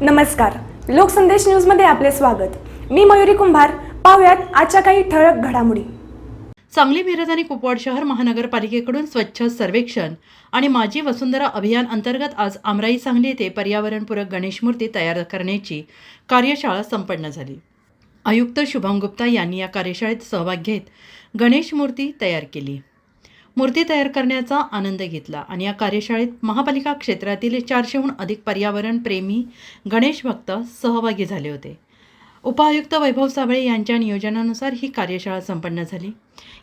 नमस्कार. लोकसंदेश न्यूजमध्ये आपले स्वागत. मी मयुरी कुंभार. पाहुयात आजच्या काही ठळक घडामोडी. सांगली मिरज आणि कुपवाड शहर महानगरपालिकेकडून स्वच्छ सर्वेक्षण आणि माझी वसुंधरा अभियान अंतर्गत आज आमराई सांगली येथे पर्यावरणपूरक गणेश मूर्ती तयार करण्याची कार्यशाळा संपन्न झाली. आयुक्त शुभम गुप्ता यांनी या कार्यशाळेत सहभाग घेत गणेश मूर्ती तयार केली. मूर्ती तयार करण्याचा आनंद घेतला आणि या कार्यशाळेत महापालिका क्षेत्रातील चारशेहून अधिक पर्यावरण प्रेमी गणेश भक्त सहभागी झाले होते. उपायुक्त वैभव साबळे यांच्या नियोजनानुसार ही कार्यशाळा संपन्न झाली.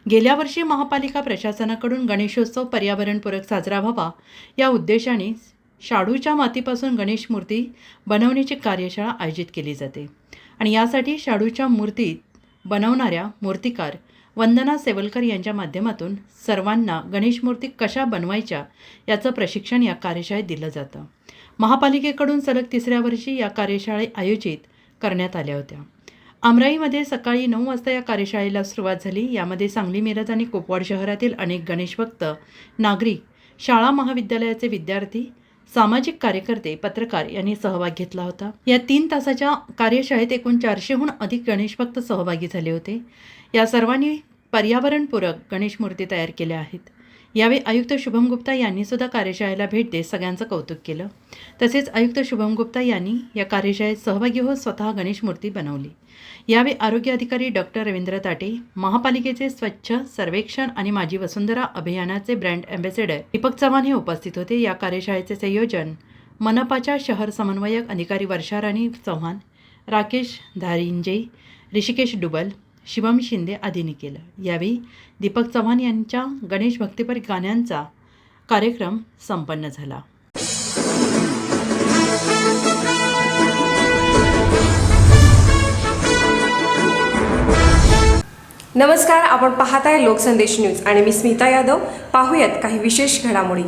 गेल्या वर्षी महापालिका प्रशासनाकडून गणेशोत्सव पर्यावरणपूरक साजरा व्हावा या उद्देशाने शाडूच्या मातीपासून गणेश मूर्ती बनवण्याची कार्यशाळा आयोजित केली जाते. आणि यासाठी शाडूच्या मूर्तीत बनवणाऱ्या मूर्तिकार वंदना सेवलकर यांच्या माध्यमातून सर्वांना गणेश मूर्ती कशा बनवायच्या याचं प्रशिक्षण या कार्यशाळेत दिलं जातं. महापालिकेकडून सलग तिसऱ्या वर्षी या कार्यशाळे आयोजित करण्यात आल्या होत्या. अमराईमध्ये सकाळी नऊ वाजता या कार्यशाळेला सुरुवात झाली. यामध्ये सांगली मिरज आणि कुपवाड शहरातील अनेक गणेशभक्त नागरिक शाळा महाविद्यालयाचे विद्यार्थी सामाजिक कार्यकर्ते पत्रकार यांनी सहभाग घेतला होता. या तीन तासाच्या कार्यशाळेत एकूण चारशेहून अधिक गणेशभक्त सहभागी झाले होते. या सर्वांनी पर्यावरणपूरक गणेश मूर्ती तयार केल्या आहेत. यावेळी आयुक्त शुभम गुप्ता यांनी सुद्धा कार्यशाळेला भेट देत सगळ्यांचं कौतुक केलं. तसेच आयुक्त शुभम गुप्ता यांनी या कार्यशाळेत सहभागी होत स्वतः गणेश मूर्ती बनवली. यावेळी आरोग्य अधिकारी डॉक्टर रवींद्र ताटे महापालिकेचे स्वच्छ सर्वेक्षण आणि माझी वसुंधरा अभियानाचे ब्रँड अँबॅसेडर दीपक चव्हाण हे उपस्थित होते. या कार्यशाळेचे संयोजन मनपाच्या शहर समन्वयक अधिकारी वर्षाराणी चव्हाण राकेश धारिंजे ऋषिकेश डुबल शिवम शिंदे आदींनी केलं. यावेळी दीपक चव्हाण यांच्या गणेश भक्तीपर गाण्यांचा कार्यक्रम संपन्न झाला. नमस्कार आपण पाहताय लोकसंदेश न्यूज आणि मी स्मिता यादव. पाहूयात काही विशेष घडामोडी.